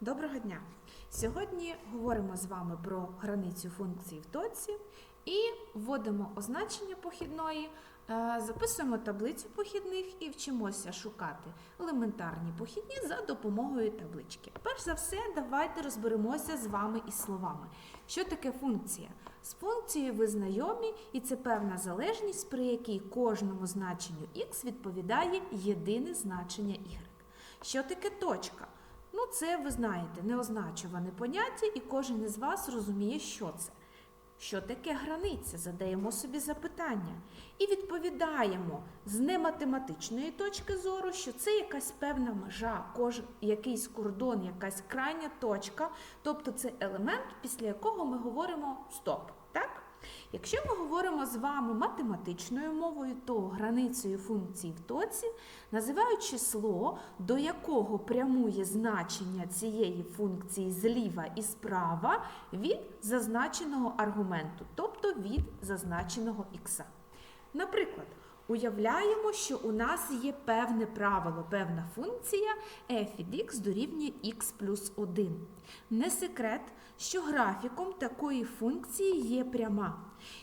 Доброго дня! Сьогодні говоримо з вами про границю функції в точці і вводимо означення похідної, е, записуємо таблицю похідних і вчимося шукати елементарні похідні за допомогою таблички. Перш за все, давайте розберемося з вами із словами. Що таке функція? З функцією ви знайомі, і це певна залежність, при якій кожному значенню x відповідає єдине значення y. Що таке точка? Ну, це ви знаєте, неозначуване поняття, і кожен із вас розуміє, що це. Що таке границя? Задаємо собі запитання і відповідаємо з нематематичної точки зору, що це якась певна межа, кож, якийсь кордон, якась крайня точка, тобто це елемент, після якого ми говоримо стоп. Якщо ми говоримо з вами математичною мовою, то границею функції в тоці називають число, до якого прямує значення цієї функції зліва і справа від зазначеного аргументу, тобто від зазначеного х. Наприклад, уявляємо, що у нас є певне правило, певна функція f від x дорівнює x плюс 1. Не секрет, що графіком такої функції є пряма.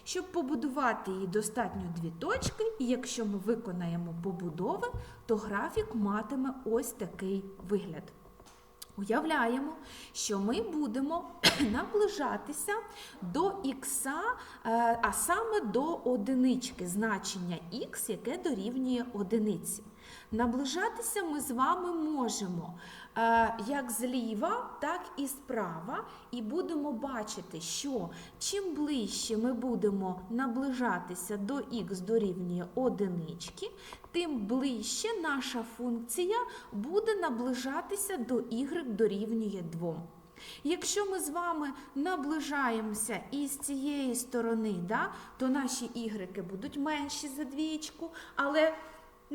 Щоб побудувати її достатньо дві точки, і якщо ми виконаємо побудови, то графік матиме ось такий вигляд. Уявляємо, що ми будемо наближатися до х, а саме до одинички, значення х, яке дорівнює одиниці. Наближатися ми з вами можемо е, як зліва, так і справа, і будемо бачити, що чим ближче ми будемо наближатися до х дорівнює одинички, тим ближче наша функція буде наближатися до y дорівнює 2. Якщо ми з вами наближаємося із цієї сторони, да, то наші ігреки будуть менші за двічку, але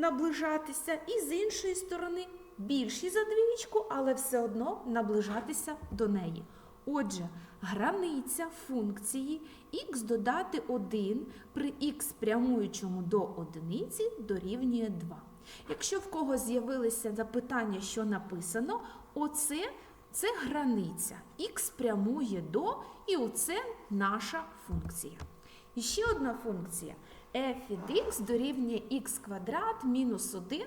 наближатися і з іншої сторони більші за двічку, але все одно наближатися до неї. Отже, границя функції х додати 1 при х прямуючому до одиниці дорівнює 2. Якщо в когось з'явилися запитання, що написано, оце це границя. х прямує до, і оце наша функція. І ще одна функція f від x дорівнює x квадрат мінус 1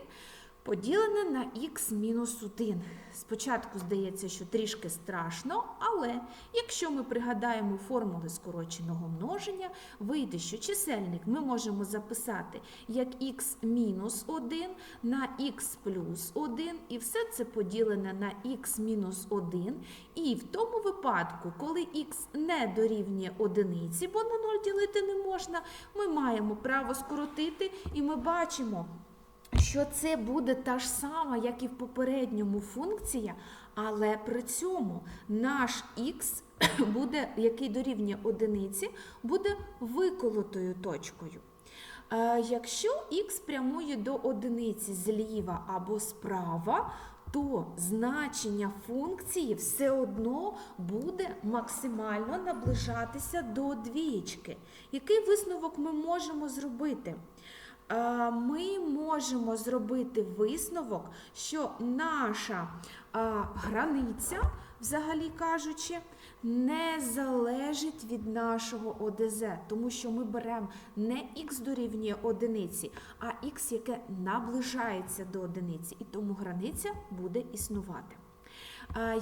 поділене на x мінус 1. Спочатку здається, що трішки страшно, але якщо ми пригадаємо формули скороченого множення, вийде, що чисельник ми можемо записати як x мінус 1 на x плюс 1, і все це поділене на x мінус 1. І в тому випадку, коли x не дорівнює одиниці, бо на 0 ділити не можна, ми маємо право скоротити, і ми бачимо що це буде та ж сама, як і в попередньому функція, але при цьому наш х, буде, який дорівнює одиниці, буде виколотою точкою. Е, якщо х прямує до одиниці зліва або справа, то значення функції все одно буде максимально наближатися до двічки. Який висновок ми можемо зробити? Ми можемо зробити висновок, що наша границя, взагалі кажучи, не залежить від нашого ОДЗ, тому що ми беремо не х дорівнює одиниці, а х, яке наближається до одиниці, і тому границя буде існувати.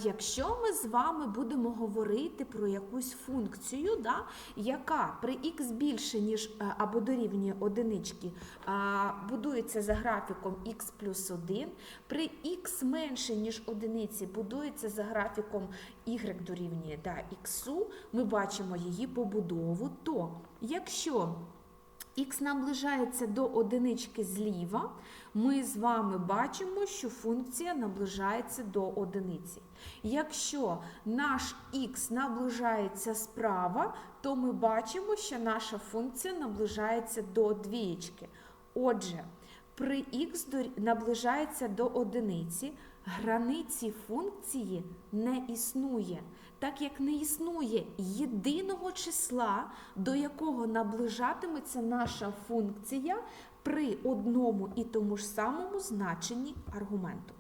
Якщо ми з вами будемо говорити про якусь функцію, да, яка при х більше, ніж е, або дорівнює одинички, будується за графіком х плюс 1, при х менше, ніж одиниці, будується за графіком y дорівнює да, х, ми бачимо її побудову, то якщо Х наближається до одинички зліва, ми з вами бачимо, що функція наближається до одиниці. Якщо наш х наближається справа, то ми бачимо, що наша функція наближається до двієчки. Отже, при х наближається до одиниці, границі функції не існує, так як не існує єдиного числа, до якого наближатиметься наша функція при одному і тому ж самому значенні аргументу.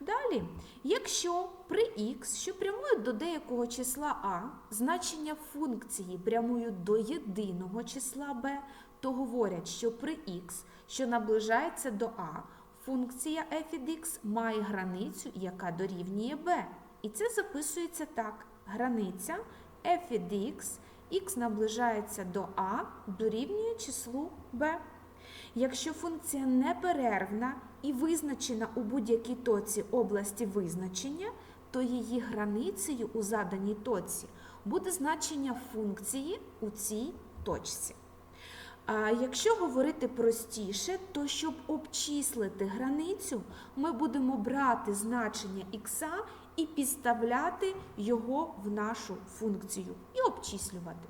Далі, якщо при х, що прямують до деякого числа а, значення функції прямують до єдиного числа b, то говорять, що при х, що наближається до а, функція f від x має границю, яка дорівнює b. І це записується так: границя f від x, x наближається до а, дорівнює числу b. Якщо функція неперервна і визначена у будь-якій точці області визначення, то її границею у заданій точці буде значення функції у цій точці. А якщо говорити простіше, то щоб обчислити границю, ми будемо брати значення х і підставляти його в нашу функцію і обчислювати.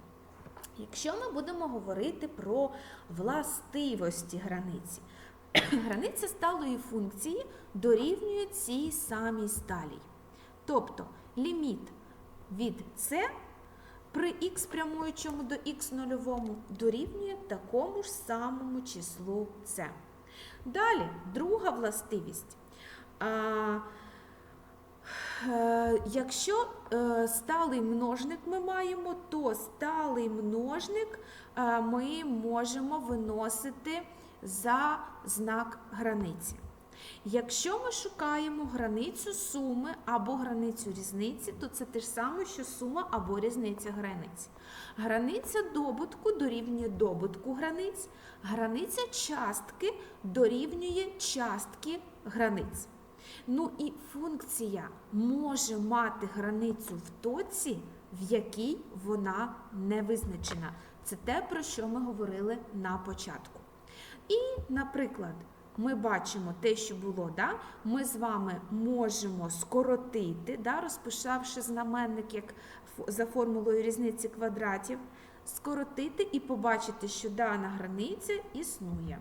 Якщо ми будемо говорити про властивості границі, границя сталої функції дорівнює цій самій сталій. Тобто ліміт від c при х прямуючому до х нульовому дорівнює такому ж самому числу c. Далі, друга властивість. Е, Якщо е, сталий множник ми маємо, то сталий множник е, ми можемо виносити за знак границі. Якщо ми шукаємо границю суми або границю різниці, то це те ж саме, що сума або різниця границь. Границя добутку дорівнює добутку границь, границя частки дорівнює частки границь. Ну і функція може мати границю в точці, в якій вона не визначена. Це те, про що ми говорили на початку. І, наприклад, ми бачимо те, що було, да? ми з вами можемо скоротити, да? розписавши знаменник як за формулою різниці квадратів, скоротити і побачити, що дана границя існує.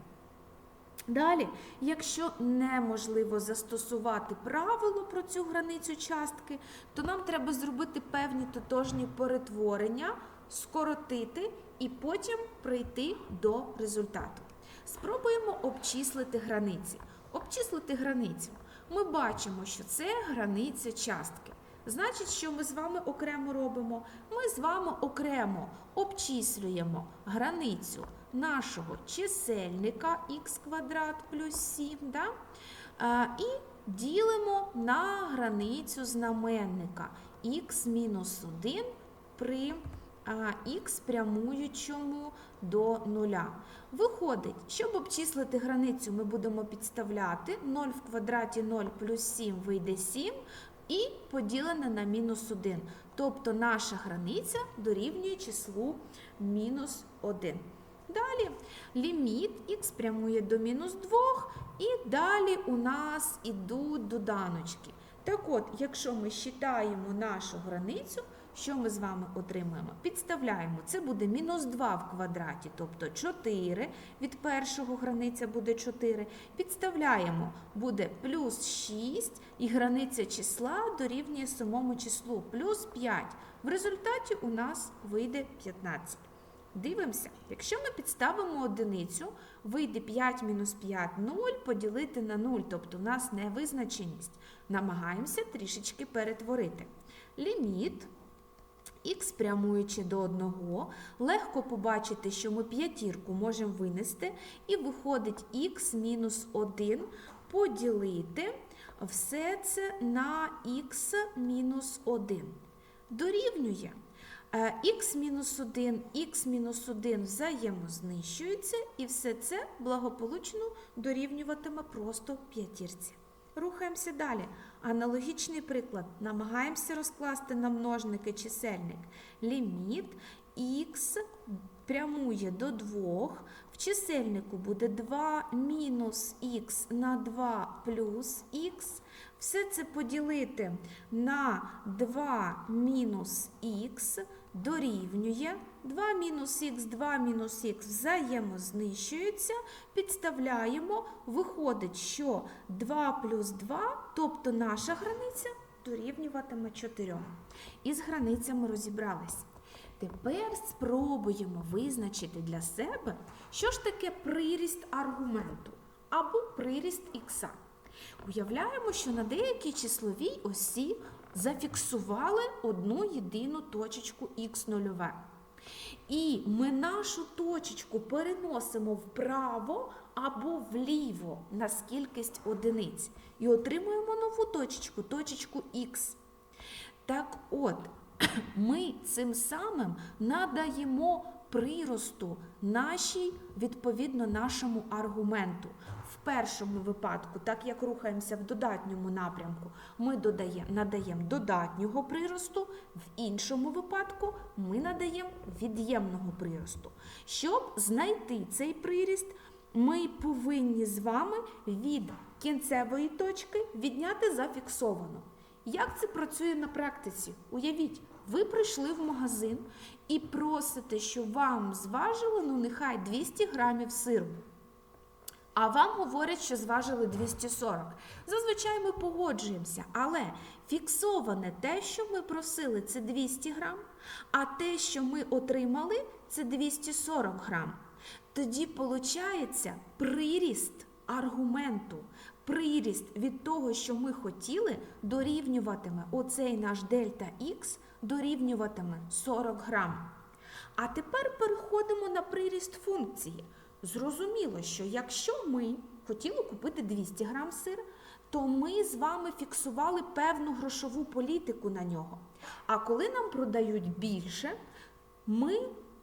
Далі, якщо неможливо застосувати правило про цю границю частки, то нам треба зробити певні тотожні перетворення, скоротити і потім прийти до результату. Спробуємо обчислити границі. Обчислити границю. Ми бачимо, що це границя частки. Значить, що ми з вами окремо робимо? Ми з вами окремо обчислюємо границю нашого чисельника х квадрат плюс 7, да? і ділимо на границю знаменника мінус 1 при х прямуючому до нуля. Виходить, щоб обчислити границю, ми будемо підставляти 0 в квадраті 0 плюс 7 вийде 7 і поділене на мінус 1. Тобто наша границя дорівнює числу мінус 1. Далі ліміт х прямує до мінус 2, і далі у нас ідуть доданочки. Так от, якщо ми считаємо нашу границю, що ми з вами отримаємо? Підставляємо, це буде мінус 2 в квадраті, тобто 4, від першого границя буде 4. Підставляємо, буде плюс 6, і границя числа дорівнює самому числу плюс 5. В результаті у нас вийде 15. Дивимося, якщо ми підставимо одиницю, вийде 5 мінус 5 0 поділити на 0, тобто в нас невизначеність. Намагаємося трішечки перетворити. Ліміт х прямуючи до 1, легко побачити, що ми п'ятірку можемо винести, і виходить х мінус 1 поділити все це на х мінус 1. Дорівнює х-1, х-1 взаємознищуються, і все це благополучно дорівнюватиме просто п'ятірці. Рухаємося далі. Аналогічний приклад. Намагаємося розкласти на множники чисельник. Ліміт х прямує до 2. В чисельнику буде 2 мінус х на 2 плюс х. Все це поділити на 2 мінус х дорівнює 2 мінус х, 2 мінус х взаємознищуються, підставляємо, виходить, що 2 плюс 2, тобто наша границя дорівнюватиме 4. Із границями розібрались. Тепер спробуємо визначити для себе, що ж таке приріст аргументу або приріст х. Уявляємо, що на деякій числовій осі зафіксували одну єдину точечку х0. І ми нашу точечку переносимо вправо або вліво на кількість одиниць. І отримуємо нову точечку, точечку х. Так от, ми цим самим надаємо приросту нашій, відповідно, нашому аргументу. Першому випадку, так як рухаємося в додатньому напрямку, ми додаємо, надаємо додатнього приросту, в іншому випадку ми надаємо від'ємного приросту. Щоб знайти цей приріст, ми повинні з вами від кінцевої точки відняти зафіксовану. Як це працює на практиці? Уявіть, ви прийшли в магазин і просите, щоб вам зважили, ну нехай 200 грамів сиру. А вам говорять, що зважили 240. Зазвичай ми погоджуємося, але фіксоване те, що ми просили, це 200 грам, а те, що ми отримали, це 240 грам. Тоді виходить приріст аргументу, приріст від того, що ми хотіли, дорівнюватиме оцей наш дельта Х дорівнюватиме 40 грам. А тепер переходимо на приріст функції. Зрозуміло, що якщо ми хотіли купити 200 грам сир, то ми з вами фіксували певну грошову політику на нього. А коли нам продають більше, ми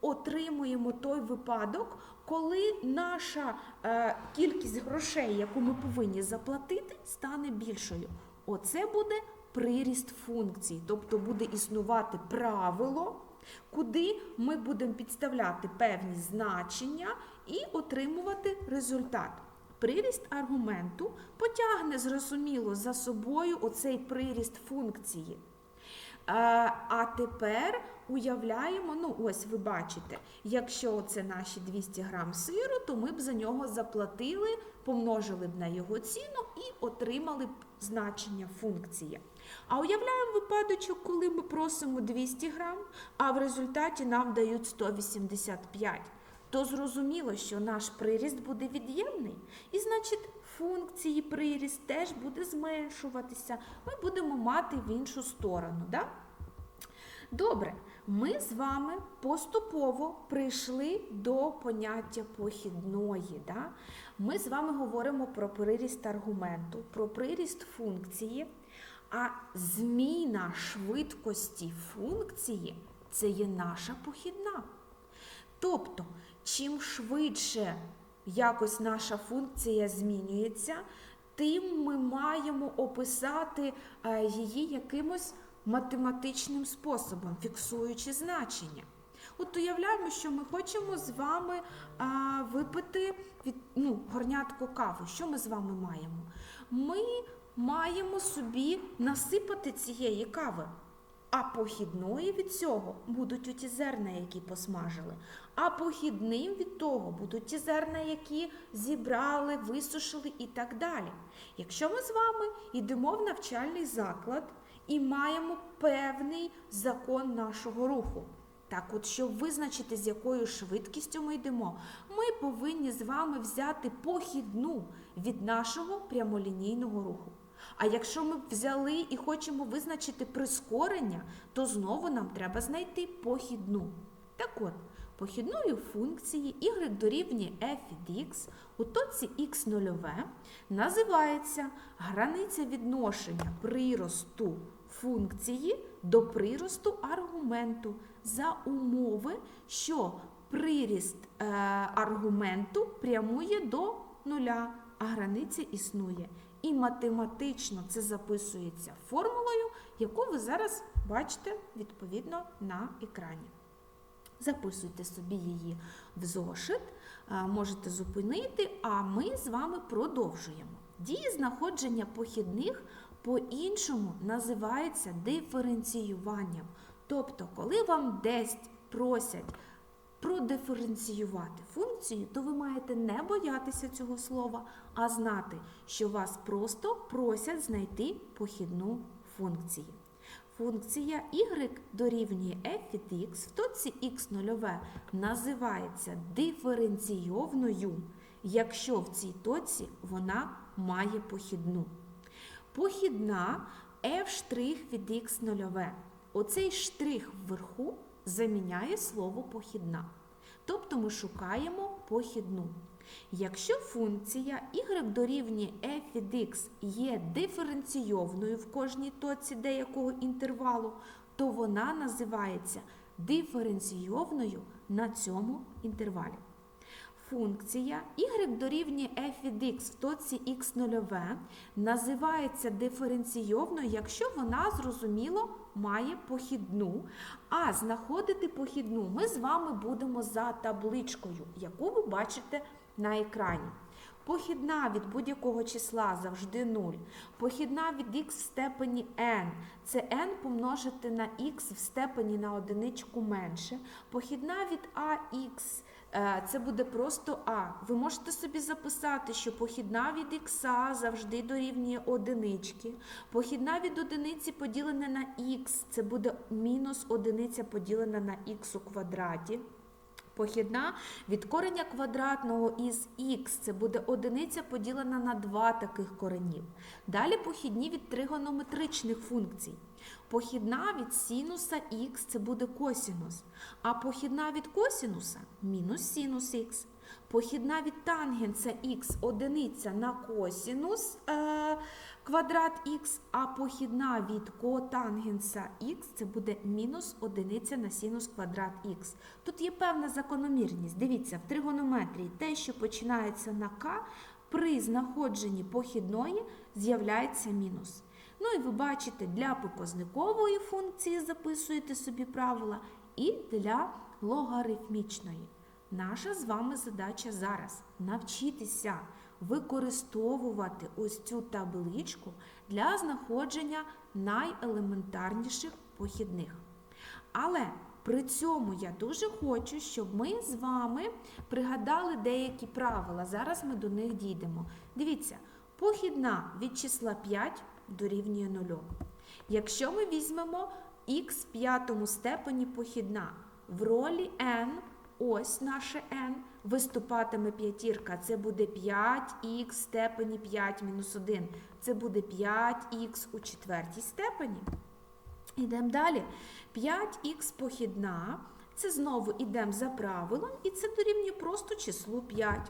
отримуємо той випадок, коли наша е, кількість грошей, яку ми повинні заплатити, стане більшою. Оце буде приріст функції, тобто буде існувати правило, куди ми будемо підставляти певні значення і отримувати результат. Приріст аргументу потягне, зрозуміло, за собою оцей приріст функції. Е, А тепер уявляємо, ну ось ви бачите, якщо це наші 200 грам сиру, то ми б за нього заплатили, помножили б на його ціну і отримали б значення функції. А уявляємо випадочок, коли ми просимо 200 грам, а в результаті нам дають 185. То зрозуміло, що наш приріст буде від'ємний, і значить функції приріст теж буде зменшуватися. Ми будемо мати в іншу сторону. Да? Добре, ми з вами поступово прийшли до поняття похідної. Да? Ми з вами говоримо про приріст аргументу, про приріст функції, а зміна швидкості функції це є наша похідна. Тобто, чим швидше якось наша функція змінюється, тим ми маємо описати е, її якимось математичним способом, фіксуючи значення. От уявляємо, що ми хочемо з вами а, випити від, ну, горнятку кави. Що ми з вами маємо? Ми маємо собі насипати цієї кави. А похідної від цього будуть оті зерна, які посмажили. А похідним від того будуть ті зерна, які зібрали, висушили і так далі. Якщо ми з вами йдемо в навчальний заклад і маємо певний закон нашого руху. Так от, щоб визначити, з якою швидкістю ми йдемо, ми повинні з вами взяти похідну від нашого прямолінійного руху. А якщо ми взяли і хочемо визначити прискорення, то знову нам треба знайти похідну. Так от, похідною функції y дорівнює f від x у точці x нульове називається границя відношення приросту функції до приросту аргументу за умови, що приріст е, аргументу прямує до нуля, а границя існує. І математично це записується формулою, яку ви зараз бачите відповідно на екрані. Записуйте собі її в зошит, можете зупинити, а ми з вами продовжуємо. Дії знаходження похідних по-іншому називається диференціюванням. Тобто, коли вам десь просять продиференціювати функцію, то ви маєте не боятися цього слова, а знати, що вас просто просять знайти похідну функцію. Функція y дорівнює f від x в точці x нульове називається диференційовною, якщо в цій точці вона має похідну. Похідна f' від x нульове. Оцей штрих вверху заміняє слово похідна. Тобто ми шукаємо похідну. Якщо функція y дорівнює f від x є диференційовною в кожній точці деякого інтервалу, то вона називається диференційовною на цьому інтервалі. Функція y дорівнює f від x в точці x нульове називається диференційовною, якщо вона, зрозуміло, має похідну. А знаходити похідну ми з вами будемо за табличкою, яку ви бачите на екрані. Похідна від будь-якого числа завжди 0. Похідна від х в степені n. Це n помножити на х в степені на одиничку менше. Похідна від ax. Е, Це буде просто а. Ви можете собі записати, що похідна від х завжди дорівнює одинички. Похідна від одиниці поділене на х. Це буде мінус одиниця поділена на х у квадраті. Похідна від кореня квадратного із х, це буде одиниця поділена на два таких коренів. Далі похідні від тригонометричних функцій. Похідна від синуса х це буде косінус, а похідна від косінуса мінус синус х. Похідна від тангенса х одиниця на косінус е, квадрат х, а похідна від котангенса х це буде мінус одиниця на синус квадрат х. Тут є певна закономірність. Дивіться, в тригонометрії те, що починається на к, при знаходженні похідної з'являється мінус. Ну і ви бачите, для показникової функції записуєте собі правила і для логарифмічної. Наша з вами задача зараз навчитися використовувати ось цю табличку для знаходження найелементарніших похідних. Але при цьому я дуже хочу, щоб ми з вами пригадали деякі правила. Зараз ми до них дійдемо. Дивіться, похідна від числа 5 дорівнює 0. Якщо ми візьмемо х в п'ятому степені похідна в ролі n, ось наше n, виступатиме п'ятірка, це буде 5х в степені 5 мінус 1. Це буде 5х у четвертій степені. Йдемо далі. 5х похідна. Це знову йдемо за правилом, і це дорівнює просто числу 5.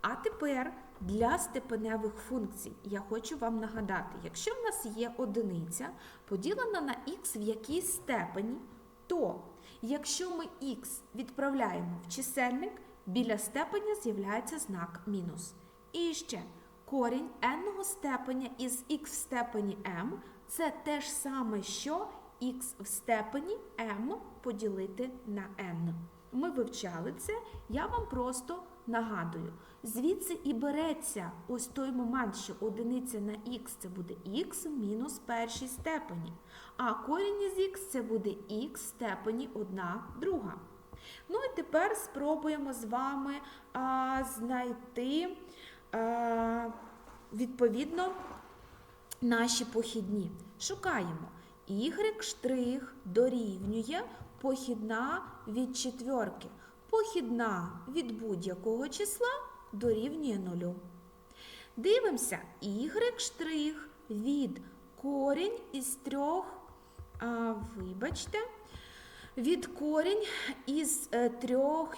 А тепер для степеневих функцій я хочу вам нагадати, якщо в нас є одиниця поділена на х в якійсь степені, то якщо ми х відправляємо в чисельник, біля степеня з'являється знак мінус. І ще корінь n степеня із х в степені m це те ж саме, що х в степені m поділити на n. Ми вивчали це, я вам просто нагадую. Звідси і береться ось той момент, що одиниця на х це буде х в мінус першій степені, а корінь із х це буде х в степені 1 друга. Ну і тепер спробуємо з вами а, знайти а, відповідно наші похідні. Шукаємо. Y штрих дорівнює похідна від четверки. Похідна від будь-якого числа дорівнює нулю. Дивимося, y штрих від корінь із трьох, а, вибачте, від корінь із е, трьох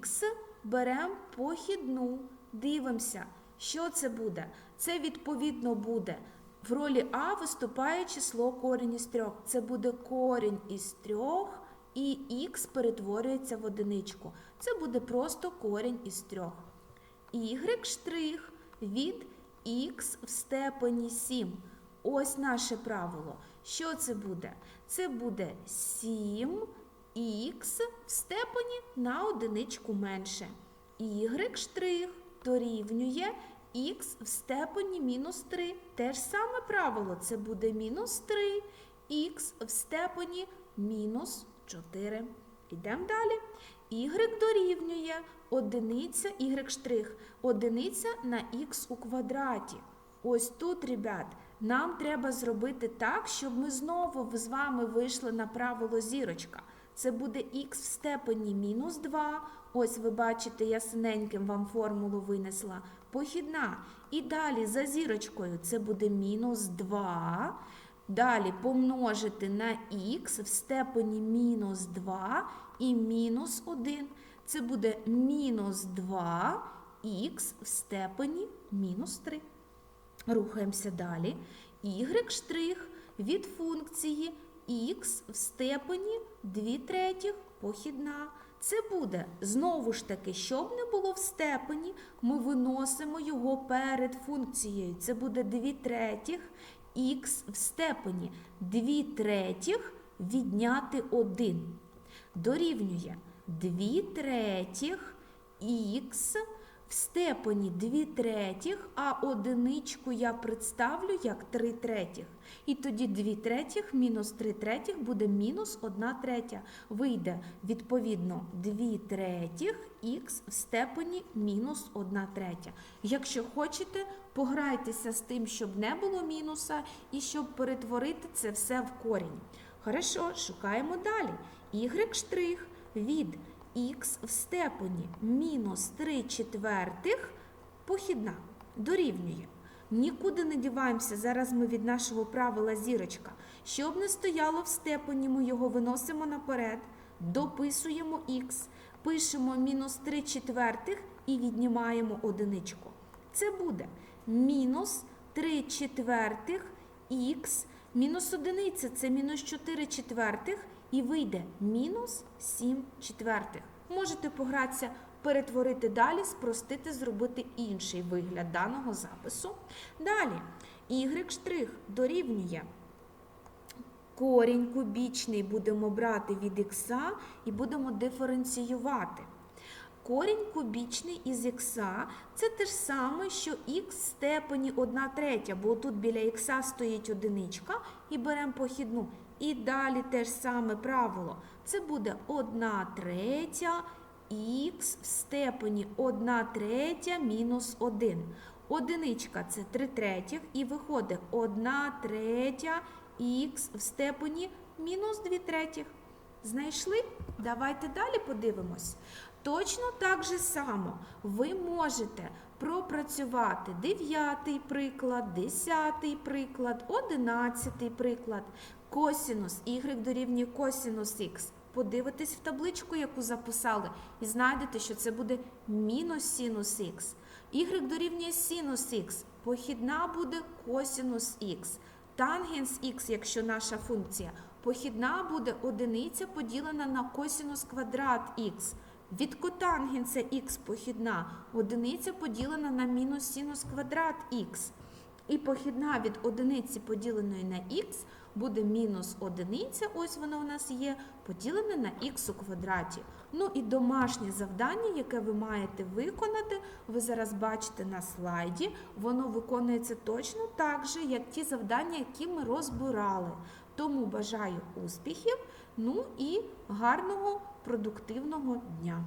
х беремо похідну. Дивимося, що це буде. Це відповідно буде. В ролі А виступає число корінь із трьох. Це буде корінь із трьох і х перетворюється в одиничку. Це буде просто корінь із трьох. Y штрих від х в степені 7. Ось наше правило. Що це буде? Це буде 7х в степені на одиничку менше. Y штрих дорівнює х в степені мінус 3. Те ж саме правило. Це буде мінус 3, х в степені мінус 4. Йдемо далі. Y дорівнює одиниця y одиниця на х у квадраті. Ось тут, ребят, нам треба зробити так, щоб ми знову з вами вийшли на правило зірочка. Це буде х в степені мінус 2. Ось ви бачите, я вам формулу винесла. Похідна І далі за зірочкою це буде мінус 2. Далі помножити на х в степені мінус 2 і мінус 1. Це буде мінус 2х в степені мінус 3. Рухаємося далі. Y штрих від функції х в степені 2 третіх похідна. Це буде знову ж таки, щоб не було в степені, ми виносимо його перед функцією. Це буде 2 третіх х в степені 2 третіх відняти 1. Дорівнює 2 третіх х в степені 2 третіх, а одиничку я представлю як 3 третіх. І тоді 2 третіх мінус 3 третіх буде мінус 1 третя. Вийде відповідно 2 третіх х в степені мінус 1 третя. Якщо хочете, пограйтеся з тим, щоб не було мінуса, і щоб перетворити це все в корінь. Хорошо, шукаємо далі. Y від х в степені мінус 3 четвертих похідна дорівнює. Нікуди не діваємося, зараз ми від нашого правила зірочка. Щоб не стояло в степені, ми його виносимо наперед, дописуємо х, пишемо мінус 3 четвертих і віднімаємо одиничку. Це буде мінус 3 четвертих х, мінус одиниця це мінус 4 четвертих, і вийде мінус 7 четвертих. Можете погратися, перетворити далі, спростити, зробити інший вигляд даного запису. Далі, y дорівнює корінь кубічний будемо брати від х і будемо диференціювати. Корінь кубічний із х це те ж саме, що х в степені 1 третя, бо тут біля х стоїть одиничка і беремо похідну. І далі те ж саме правило. Це буде 1 третя х в степені 1 третя мінус 1. Одиничка це 3 третіх і виходить 1 третя х в степені мінус 2 третіх. Знайшли? Давайте далі подивимось. Точно так же само ви можете пропрацювати 9 приклад, 10 приклад, 11 приклад. Косінус y дорівнює косінус х. Подивитесь в табличку, яку записали, і знайдете, що це буде мінус синус х. Y дорівнює синус х. Похідна буде косінус х. Тангенс х, якщо наша функція, похідна буде одиниця поділена на косінус квадрат х. Від котангенса х похідна одиниця поділена на мінус синус квадрат х. І похідна від одиниці поділеної на х буде мінус одиниця, ось воно у нас є, поділене на х у квадраті. Ну і домашнє завдання, яке ви маєте виконати, ви зараз бачите на слайді, воно виконується точно так же, як ті завдання, які ми розбирали. Тому бажаю успіхів, ну і гарного продуктивного дня.